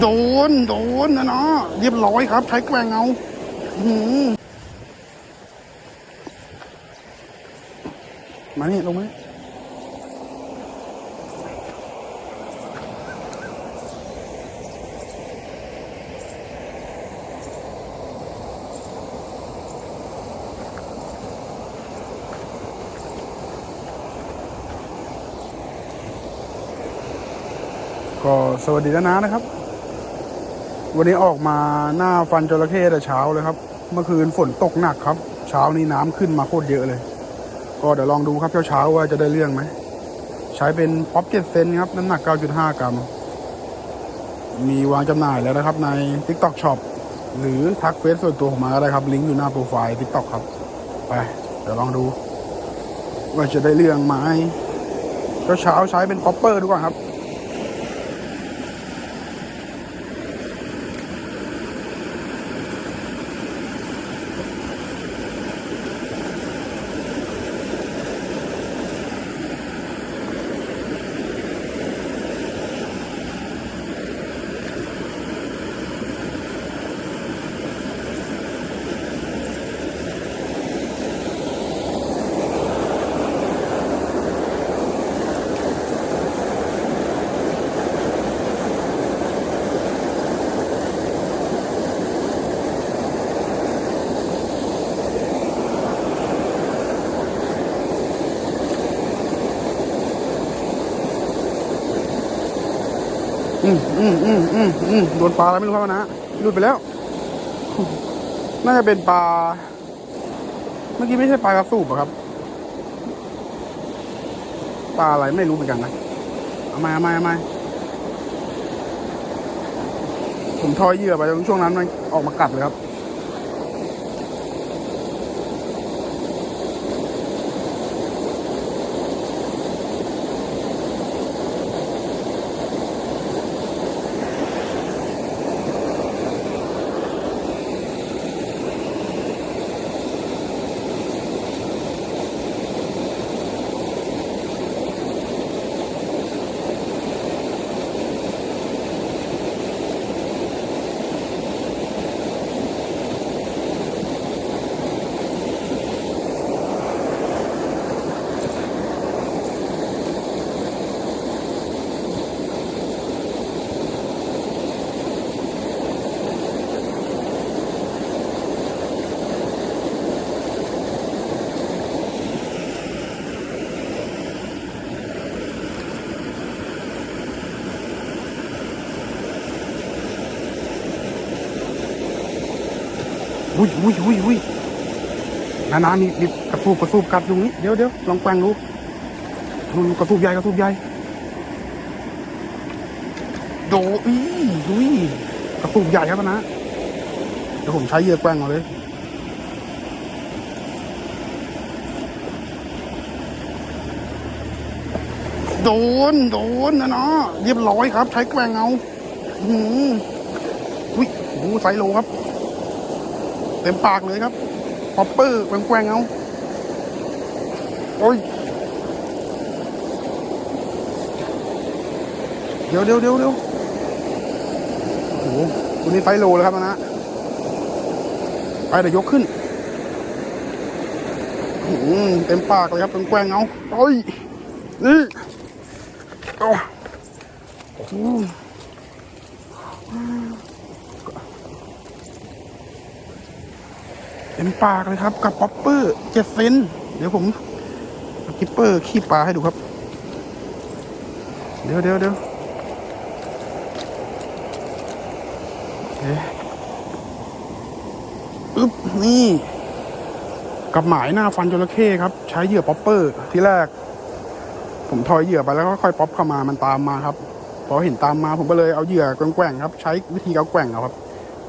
โดน โดนนะเนาะเรียบร้อยครับ ใช้แกว่งเอาอื้อหือมานี่ลงมาก็สวัสดีนะนะนะครับ วันนี้ออกมาหน้าฟันจระเข้แต่เช้าเลยครับ เมื่อคืนฝนตกหนักครับ เช้านี้น้ำขึ้นมาโคตรเยอะเลย ก็เดี๋ยวลองดูครับเช้าๆว่าจะได้เรื่องไหม ใช้เป็นป๊อปเจ็ดเซนครับ น้ำหนัก 9.5 กรัม มีวางจำหน่ายแล้วนะครับใน TikTok Shop หรือทักเฟซส่วนตัวผมมาก็ได้ครับ ลิงก์อยู่หน้าโปรไฟล์ TikTok ครับ ไป เดี๋ยวลองดู ว่าจะได้เรื่องไหมเช้าๆใช้เป็นป๊อปเปอร์ดูก่อนครับ อืมอืมอืมอืมอืมโดนปลาแล้วไม่รู้ครับนะหลุดไปแล้ว น่าจะเป็นปลา เมื่อกี้ไม่ใช่ปลากระสูบอะครับ ปลาอะไรไม่รู้เหมือนกันนะเอามาเอามาเอามาผมทอยเหยื่อไปตรงช่วงนั้นมันออกมากัดเลยครับ อุ้ยอุ้ยอุ้ยอุ้ยนานามีมีกระสูบกระสูบกัดอยู่นี้เดี๋ยวเดี๋ยวลองแปลงดูดูกระสูบใหญ่กระสูบใหญ่โดอีอุ้ยกระสูบใหญ่ครับนะเดี๋ยวผมใช้เยื่อแกว่งเอาเลยโดน โดนนะเนาะเรียบร้อยครับ ใช้แกว่งเอาอื้อหืออุ้ยโอ้ไซส์โลครับ เต็มปากเลยครับพอปเปอร์แกว่งๆเอา โอ้ย เดี๋ยวเดี๋ยวเดี๋ยวเดี๋ยวโอ้โหตัวนี้ไฟโลแล้วครับนะ ไปเดี๋ยวยกขึ้นอื้อหือเต็มปากเลยครับแกว่งเอาโอ้ย นี่โอ้โห เต็มปากเลยครับ กับป๊อปเปอร์เจ็ดเซนเดี๋ยวผมกิปเปอร์ขี้ปลาให้ดูครับ เดี๋ยวเดี๋ยวเดี๋ยวเอ๊ะอึ๊บนี่ กับหมายหน้าฟันจระเข้ครับ ใช้เหยื่อป๊อปเปอร์ ที่แรก ผมทอยเหยื่อไปแล้วก็ค่อยป๊อปเข้ามามันตามมาครับพอเห็นตามมาผมก็เลยเอาเหยื่อแกว่งๆครับ ใช้วิธีเอาแกว่งเอาครับ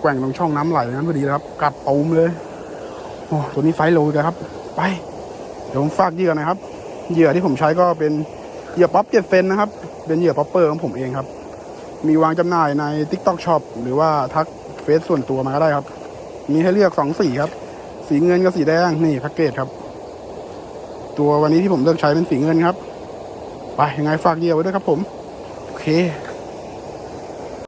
แกว่งตรงช่องน้ำไหลนั้นพอดีครับกัดตูมเลย อ้ตัวนี้ไฟโลเลยครับ ไปเดี๋ยวผมฝากเหยื่อนะครับ เหยื่อที่ผมใช้ก็เป็นเหยื่อป๊อปเจ็ดเซนนะครับ เป็นเหยื่อป๊อปเปอร์ของผมเองครับ มีวางจำหน่ายใน TikTok Shop หรือว่าทักเฟซส่วนตัวมาก็ได้ครับ มีให้เลือกสองสีครับ สีเงินกับสีแดงนี่แพ็กเกจครับ ตัววันนี้ที่ผมเลือกใช้เป็นสีเงินครับ ไปยังไงฝากเหยื่อไว้ด้วยครับผม โอเค